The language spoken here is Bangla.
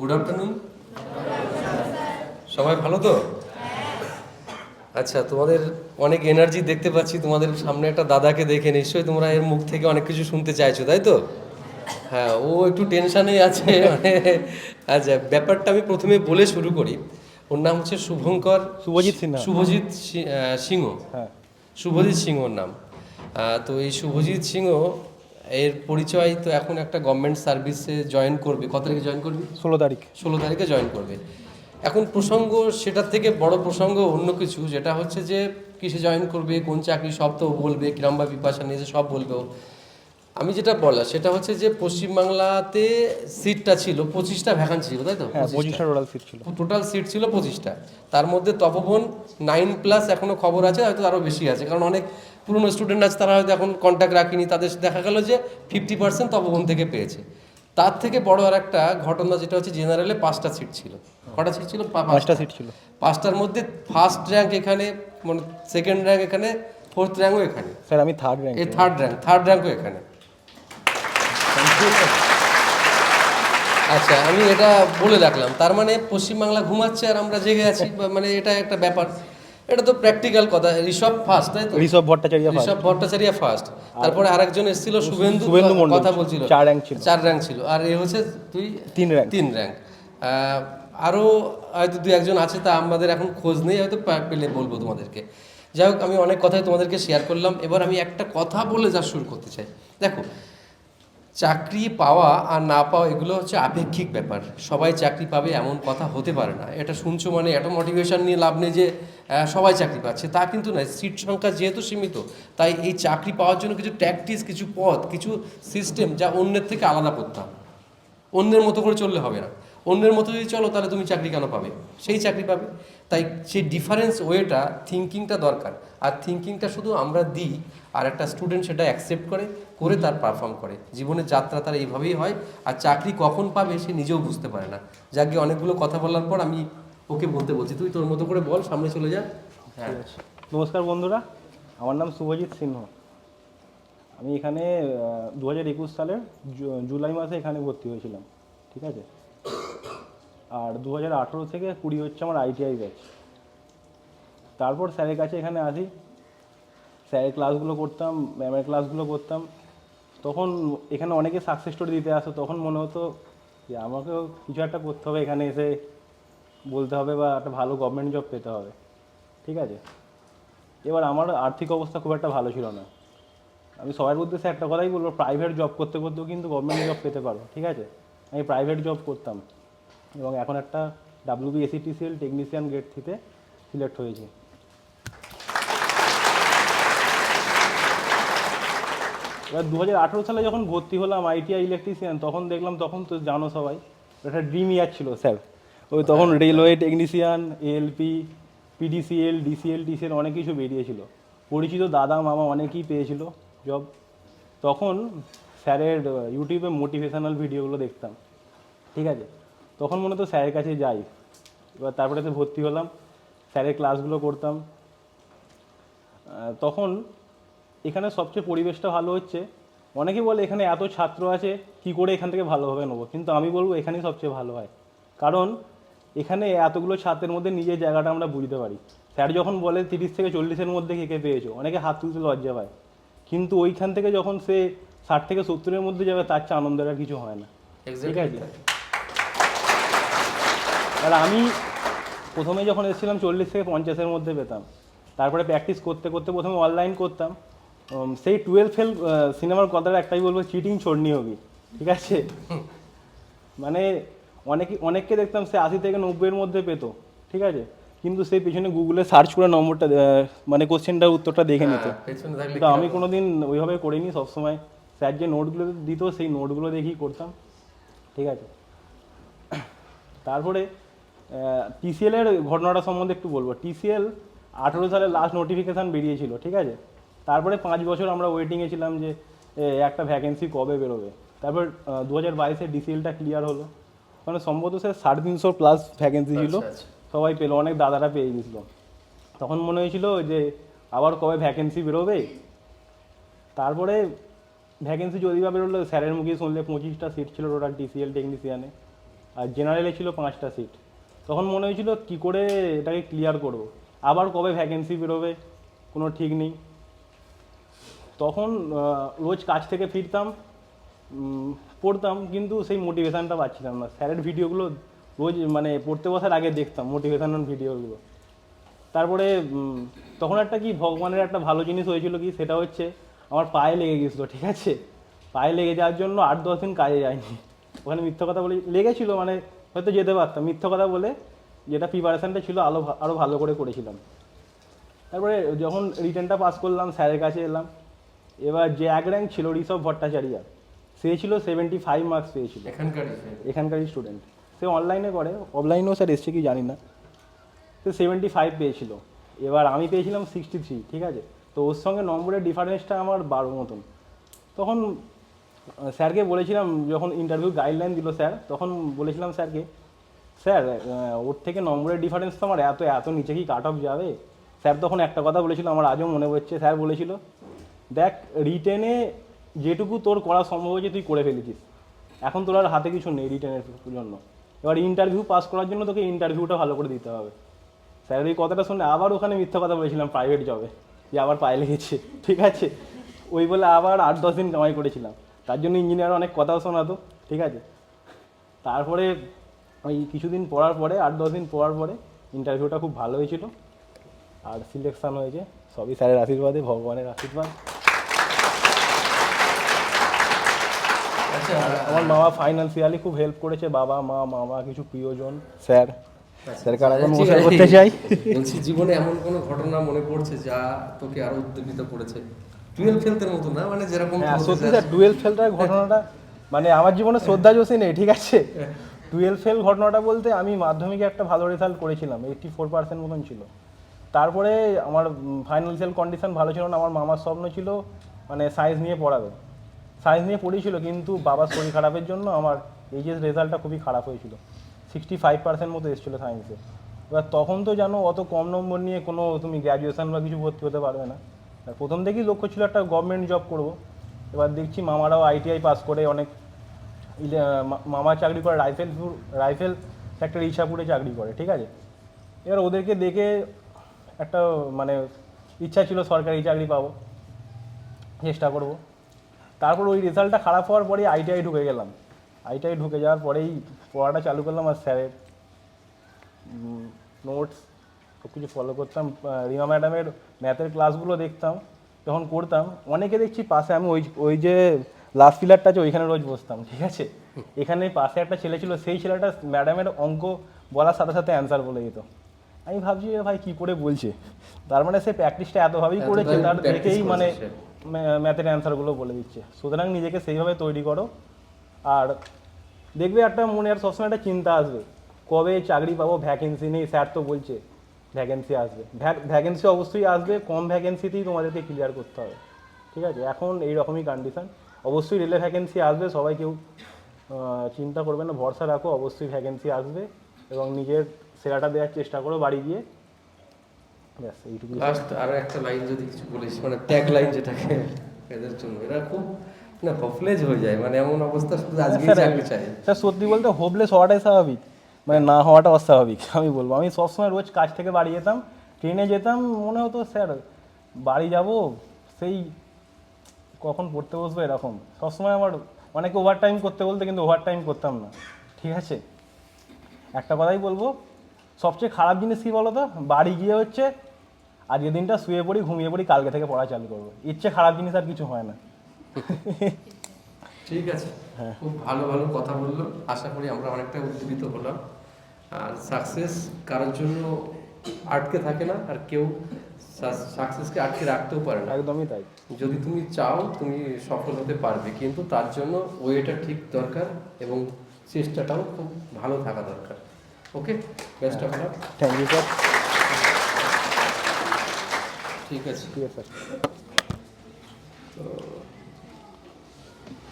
গুড আফটারনুন সবাই ভালো তো? আচ্ছা তোমাদের অনেক এনার্জি দেখতে পাচ্ছি। তোমাদের সামনে একটা দাদাকে দেখে নিশ্চয়ই তোমরা এর মুখ থেকে অনেক কিছু শুনতে চাইছো তাই তো? হ্যাঁ ও একটু টেনশানেই আছে। মানে আচ্ছা ব্যাপারটা আমি প্রথমে বলে শুরু করি। ওর নাম হচ্ছে শুভঙ্কর শুভজিৎ সিনহা। শুভজিৎ সিংহ। হ্যাঁ। শুভজিৎ সিংহর নাম। তো এই শুভজিৎ সিংহ এর পরিচয় তো এখন একটা গভর্নমেন্ট সার্ভিসে জয়েন করবে। কত তারিখে জয়েন করবি? ষোলো তারিখ। ষোলো তারিখে জয়েন করবে। এখন প্রসঙ্গ সেটার থেকে বড় প্রসঙ্গ অন্য কিছু যেটা হচ্ছে যে কিসে জয়েন করবে কোন চাকরি সব তো বলবে কিরম বা বিপাশা নিয়ে সব বলবে আমি যেটা বলা সেটা হচ্ছে যে পশ্চিমবাংলাতে সিটটা ছিল পঁচিশটা ভ্যাকান্সি ছিল তাই তো? হ্যাঁ 25 টা। পঁচিশটা টোটাল সিট ছিল। টোটাল সিট ছিল পঁচিশটা। তার মধ্যে তপবন নাইন প্লাস এখনও খবর আছে হয়তো আরও বেশি আছে কারণ অনেক পুরনো স্টুডেন্ট আছে তারা হয়তো এখন কন্ট্যাক্ট রাখিনি তাদের দেখা গেল যে ফিফটি পার্সেন্ট তপবন থেকে পেয়েছে। তার থেকে বড় আর একটা ঘটনা যেটা হচ্ছে জেনারেলে পাঁচটা সিট ছিল। কটা সিট ছিল? পাঁচটা সিট ছিল। পাঁচটার মধ্যে ফার্স্ট র্যাঙ্ক এখানে মানে সেকেন্ড র্যাঙ্ক এখানে ফোর্থ র্যাঙ্কও এখানে। স্যার আমি থার্ড র্যাঙ্ক এই থার্ড র্যাঙ্ক থার্ড র্যাঙ্কও এখানে। আচ্ছা আমি এটা বলে রাখলাম। তার মানে পশ্চিমবাংলা ঘুমাচ্ছে আর আমরা জেগে আছি মানে এটা একটা ব্যাপার। এটা তো প্র্যাকটিক্যাল কথা ঋষভ ফার্স্ট তাই তো? ঋষভ ভট্টাচার্য। ঋষভ ভট্টাচার্য ফার্স্ট তারপরে আরেকজন এসেছিল শুভেন্দু শুভেন্দু। কথা বলছিল। চার র্যাঙ্ক ছিল। চার র্যাঙ্ক ছিল। আর এ হচ্ছে তুই? তিন র্যাঙ্ক তিন র্যাঙ্ক আরও হয়তো দু একজন আছে তা আমাদের এখন খোঁজ নেই হয়তো পেলে বলব তোমাদেরকে। যাই হোক আমি অনেক কথাই তোমাদেরকে শেয়ার করলাম। এবার আমি একটা কথা বলে যা শুরু করতে চাই। দেখো চাকরি পাওয়া আর না পাওয়া এগুলো হচ্ছে আপেক্ষিক ব্যাপার। সবাই চাকরি পাবে এমন কথা হতে পারে না। এটা শুনছো মানে এত মোটিভেশন নিয়ে লাভ নেই যে সবাই চাকরি পাচ্ছে। তা কিন্তু নয় সিট সংখ্যা যেহেতু সীমিত, তাই এই চাকরি পাওয়ার জন্য কিছু ট্যাকটিস কিছু পথ, কিছু সিস্টেম যা অন্যের থেকে আলাদা করতে হবে অন্যের মতো করে চললে হবে না। অন্যের মতো যদি চলো, তাহলে তুমি চাকরি কেন পাবে? সেই চাকরি পাবে। তাই সেই ডিফারেন্স ওয়েটা থিঙ্কিংটা দরকার। আর থিঙ্কিংটা শুধু আমরা দিই আর একটা স্টুডেন্ট সেটা অ্যাকসেপ্ট করে করে তার পারফর্ম করে। জীবনের যাত্রা তার এইভাবেই হয় আর চাকরি কখন পাবে সে নিজেও বুঝতে পারে না। যাকে অনেকগুলো কথা বলার পর আমি ওকে বলতে বলছি তুই তোর মতো করে বল সামনে চলে যা। হ্যাঁ। নমস্কার বন্ধুরা আমার নাম শুভজিৎ সিংহ। আমি এখানে দু হাজার একুশ সালের জুলাই মাসে এখানে ভর্তি হয়েছিলাম। ঠিক আছে? আর দু হাজার আঠেরো থেকে কুড়ি হচ্ছে আমার আইটিআই ব্যাচ তারপর স্যারের কাছে এখানে আসি। স্যারের ক্লাসগুলো করতাম ম্যামের ক্লাসগুলো করতাম। তখন এখানে অনেকে সাকসেস স্টোরি দিতে আসতো, তখন মনে হতো যে আমাকেও কিছু একটা করতে হবে এখানে এসে, বলতে হবে বা একটা ভালো গভর্নমেন্ট জব পেতে হবে। ঠিক আছে? এবার আমার আর্থিক অবস্থা খুব একটা ভালো ছিল না। আমি সবার উদ্দেশ্যে একটা কথাই বলব প্রাইভেট জব করতে করতেও কিন্তু গভর্নমেন্ট জব পেতে পারো, ঠিক আছে? আমি প্রাইভেট জব করতাম। এবং এখন একটা ডাব্লিউবি এসিটিসিএল টেকনিশিয়ান গ্রেড থ্রিতে সিলেক্ট হয়েছি। এবার দু হাজার আঠেরো সালে যখন ভর্তি হলাম আইটিআই ইলেকট্রিশিয়ান তখন দেখলাম তখন তো জানো সবাই একটা ড্রিম ইয়ার ছিল স্যার। ওই তখন railway technician ALP PDCL DCL TCL অনেক কিছু বেরিয়েছিল। পরিচিত দাদা মামা অনেকেই পেয়েছিল জব তখন স্যারের ইউটিউবে মোটিভেশনাল ভিডিওগুলো দেখতাম। ঠিক আছে? তখন মনে তো স্যারের কাছে যাই। এবার তারপরে তো ভর্তি হলাম, স্যারের ক্লাসগুলো করতাম। তখন এখানে সবচেয়ে পরিবেশটা ভালো হচ্ছে অনেকে বলে এখানে এত ছাত্র আছে, কি করে এখান থেকে ভালোভাবে নেব? কিন্তু আমি বলব এখানেই সবচেয়ে ভালো হয়। কারণ এখানে এতগুলো ছাত্রের মধ্যে নিজের জায়গাটা আমরা বুঝতে পারি। স্যার যখন বলে তিরিশ থেকে চল্লিশের মধ্যে কে কে পেয়েছ, অনেকে হাত তুলতে লজ্জা পায়। কিন্তু ওইখান থেকে যখন সে ষাট থেকে সত্তরের মধ্যে যাবে, তার চেয়ে আনন্দের আর কিছু হয় না। ঠিক আছে? আর আমি প্রথমে যখন এসেছিলাম চল্লিশ থেকে পঞ্চাশের মধ্যে পেতাম তারপরে প্র্যাকটিস করতে করতে প্রথমে অনলাইন করতাম। সেই টুয়েলভ ফেল সিনেমার কথাটা একটাই বলব চিটিং ছড়নি হবি ঠিক আছে? মানে অনেকে অনেককে দেখতাম সে আশি থেকে নব্বইয়ের মধ্যে পেতো ঠিক আছে? কিন্তু সেই পিছনে গুগলে সার্চ করে নম্বরটা মানে কোশ্চেনটার উত্তরটা দেখে নিত। হ্যাঁ, থাকলে কিন্তু আমি কোনোদিন ওইভাবে করিনি সবসময় স্যার যে নোটগুলো দিত সেই নোটগুলো দেখেই করতাম ঠিক আছে? তারপরে টিসিএল এর ঘটনাটা সম্বন্ধে একটু বলব। টিসিএল আঠেরো সালে লাস্ট নোটিফিকেশান বেরিয়েছিল ঠিক আছে? তারপরে পাঁচ বছর আমরা ওয়েটিংয়ে ছিলাম যে একটা ভ্যাকেন্সি কবে বেরোবে। তারপর দু হাজার বাইশে ডিসিএলটা ক্লিয়ার হলো। মানে সম্ভবত স্যার সাড়ে তিনশো প্লাস ভ্যাকেন্সি ছিল। আচ্ছা, আচ্ছা। সবাই পেল অনেক দাদারা পেয়ে গেছিল। তখন মনে হয়েছিল যে আবার কবে ভ্যাকেন্সি বেরোবে? তারপরে ভ্যাকেন্সি যদি বা বেরোলো স্যারের মুখে শুনলে পঁচিশটা সিট ছিল টোটাল টিসিএল টেকনিশিয়ানে আর জেনারেলে ছিল পাঁচটা সিট তখন মনে হয়েছিল, কি করে এটাকে ক্লিয়ার করব? আবার কবে ভ্যাকেন্সি বেরোবে? কোনো ঠিক নেই। তখন রোজ কাজ থেকে ফিরতাম পড়তাম, কিন্তু সেই মোটিভেশানটা পাচ্ছিলাম না। স্যারের ভিডিওগুলো রোজ মানে পড়তে বসার আগে দেখতাম মোটিভেশনাল ভিডিওগুলো তারপরে তখন একটা কি ভগবানের একটা ভালো জিনিস হয়েছিল কি, সেটা হচ্ছে আমার পায়ে লেগে গেছিল, ঠিক আছে? পায়ে লেগে যাওয়ার জন্য আট দশ দিন কাজে যায়নি। ওখানে মিথ্যা কথা বলে, লেগেছিল মানে হয়তো যেতে পারতাম। মিথ্যা কথা বলে যেটা প্রিপারেশানটা ছিল আরও আরও ভালো করে করেছিলাম। তারপরে যখন রিটার্নটা পাস করলাম স্যারের কাছে এলাম। এবার যে এক র্যাঙ্ক ছিল ঋষভ ভট্টাচার্য সে ছিল সেভেন্টি ফাইভ মার্কস পেয়েছিল এখানকারই এখানকারই স্টুডেন্ট সে অনলাইনে করে। অফলাইনেও স্যার এসছে কি জানি না। সে সেভেন্টি ফাইভ পেয়েছিল। এবার আমি পেয়েছিলাম সিক্সটি থ্রি ঠিক আছে? তো ওর সঙ্গে নম্বরের ডিফারেন্সটা আমার বারো মতন। তখন স্যারকে বলেছিলাম যখন ইন্টারভিউ গাইডলাইন দিল স্যার, তখন বলেছিলাম স্যারকে, স্যার ওর থেকে নম্বরের ডিফারেন্স তো আমার এত এত নিচে কি কাট অফ যাবে? স্যার তখন একটা কথা বলেছিল, আমার আজও মনে পড়ছে, স্যার বলেছিল, দেখ রিটেনে যেটুকু তোর করা সম্ভব হয়েছে তুই করে ফেলেছিস। এখন তোর আর হাতে কিছু নেই রিটেনের জন্য। এবার ইন্টারভিউ পাস করার জন্য তোকে ইন্টারভিউটা ভালো করে দিতে হবে। স্যার এই কথাটা শুনে আবার ওখানে মিথ্যা কথা বলেছিলাম প্রাইভেট জবে যে আবার পায়ে লেগেছে, ঠিক আছে? ওই বলে আবার আট, দশ দিন কামাই করেছিলাম। তার জন্য ইঞ্জিনিয়ার অনেক কথাও শোনাতো ঠিক আছে? তারপরে ওই কিছুদিন পড়ার পরে আট দশ দিন পড়ার পরে ইন্টারভিউটা খুব ভালো হয়েছিল। আর সিলেকশন হয়েছে সবই স্যারের আশীর্বাদে ভগবানের আশীর্বাদ। আচ্ছা আমার মামা ফাইন্যান্সিয়ালি খুব হেল্প করেছে বাবা মা মামা কিছু প্রিয়জন। স্যার স্যারকে আর এখন মশাই করতে চাই বলছি জীবনে এমন কোনো ঘটনা মনে পড়ছে যা তোকে আরও উদ্দীপিত করেছে? টুয়েলভ ফেলতের মতো না মানে যেরকম হ্যাঁ সত্যি স্যার টুয়েলভ ফেলটার ঘটনাটা মানে আমার জীবনে শ্রদ্ধা জোশী নেই ঠিক আছে? টুয়েলভ ফেল ঘটনাটা বলতে আমি মাধ্যমিকে একটা ভালো রেজাল্ট করেছিলাম এইটটি ফোর পার্সেন্ট মতন ছিল। তারপরে আমার ফাইন্যান্সিয়াল কন্ডিশন ভালো ছিল না আমার মামার স্বপ্ন ছিল মানে সায়েন্স নিয়ে পড়াবে। সায়েন্স নিয়ে পড়েছিল কিন্তু বাবার শরীর খারাপের জন্য আমার এইচএস রেজাল্টটা খুবই খারাপ হয়েছিল। সিক্সটি ফাইভ পার্সেন্ট মতো এসেছিল সায়েন্সে এবার তখন তো জানো অত কম নম্বর নিয়ে কোনো তুমি গ্র্যাজুয়েশন বা কিছু ভর্তি হতে পারবে না। প্রথম থেকেই লক্ষ্য ছিল একটা গভর্নমেন্ট জব করব। এবার দেখছি মামারাও আইটিআই পাস করে অনেক মামা চাকরি করে, রাইফেল রাইফেল ফ্যাক্টরি ইচ্ছাপুরে চাকরি করে, ঠিক আছে? এবার ওদেরকে দেখে একটা মানে ইচ্ছা ছিল সরকারি চাকরি পাবো, চেষ্টা করব। তারপর ওই রেজাল্টটা খারাপ হওয়ার পরেই আইটিআই ঢুকে গেলাম। আইটিআই ঢুকে যাওয়ার পরেই পড়াটা চালু করলাম আর স্যারের নোটস সব কিছু ফলো করতাম। রিমা ম্যাডামের ম্যাথের ক্লাসগুলো দেখতাম যখন করতাম। অনেকে দেখছি পাশে আমি ওই ওই যে লাস্ট পিলারটা আছে ওইখানে রোজ বসতাম ঠিক আছে? এখানে পাশে একটা ছেলে ছিল সেই ছেলেটা ম্যাডামের অঙ্ক বলার সাথে সাথে অ্যান্সার বলে দিত। আমি ভাবছি ভাই কি করে বলছে? তার মানে সে প্র্যাকটিসটা এতভাবেই করেছে তার দেখেই মানে ম্যাথের অ্যান্সারগুলো বলে দিচ্ছে। সুতরাং নিজেকে সেইভাবে তৈরি করো। আর দেখবে একটা মনে আর সবসময় একটা চিন্তা আসবে। কবে চাকরি পাবো? ভ্যাকেন্সি নেই স্যার তো বলছে। ভ্যাকেন্সি আসবে। ভ্যাকেন্সি অবশ্যই আসবে কম ভ্যাকেন্সিতেই তোমাদেরকে ক্লিয়ার করতে হবে। ঠিক আছে? এখন এই রকমই কন্ডিশন অবশ্যই রেলে ভ্যাকেন্সি আসবে সবাই কেউ চিন্তা করবে না ভরসা রাখো অবশ্যই ভ্যাকেন্সি আসবে এবং নিজের সেরাটা দেওয়ার চেষ্টা করো বাড়ি গিয়ে। লাস্ট আরও একটা লাইন যদি কিছু বলিস মানে ট্যাগ লাইন যেটাকে এদের জন্য এরা খুব না হফলেজ হয়ে যায় মানে এমন অবস্থা শুধু আজকেই চাকরি চাই। স্যার সত্যি বলতে হোপলেস হওয়াটাই স্বাভাবিক। মানে না হওয়াটা অস্বাভাবিক আমি বলব। আমি সবসময় রোজ কাজ থেকে বাড়ি যেতাম ট্রেনে যেতাম মনে হতো স্যার বাড়ি যাব সেই কখন পড়তে বসবো এরকম। সবসময় আমার অনেকে ওভার টাইম করতে বলতে কিন্তু ওভার টাইম করতাম না। ঠিক আছে? একটা কথাই বলব সবচেয়ে খারাপ জিনিস কী বলো তো? বাড়ি গিয়ে হচ্ছে আজকের দিনটা শুয়ে পড়ি ঘুমিয়ে পড়ি কালকে থেকে পড়া চালু করব। ইচ্ছে খারাপ জিনিস আর কিছু হয় না। ঠিক আছে। খুব ভালো ভালো কথা বলল। আশা করি আমরা অনেকটা উদ্দীপিত হলাম। আর সাকসেস কারোর জন্য আটকে থাকে না আর কেউ সাকসেসকে আটকে রাখতেও পারে না। একদমই তাই। যদি তুমি চাও তুমি সফল হতে পারবে কিন্তু তার জন্য ওয়েটা ঠিক দরকার এবং চেষ্টাটাও খুব ভালো থাকা দরকার। Okay? Best of luck thank you sir ঠিক আছে। ঠিক আছে স্যার তো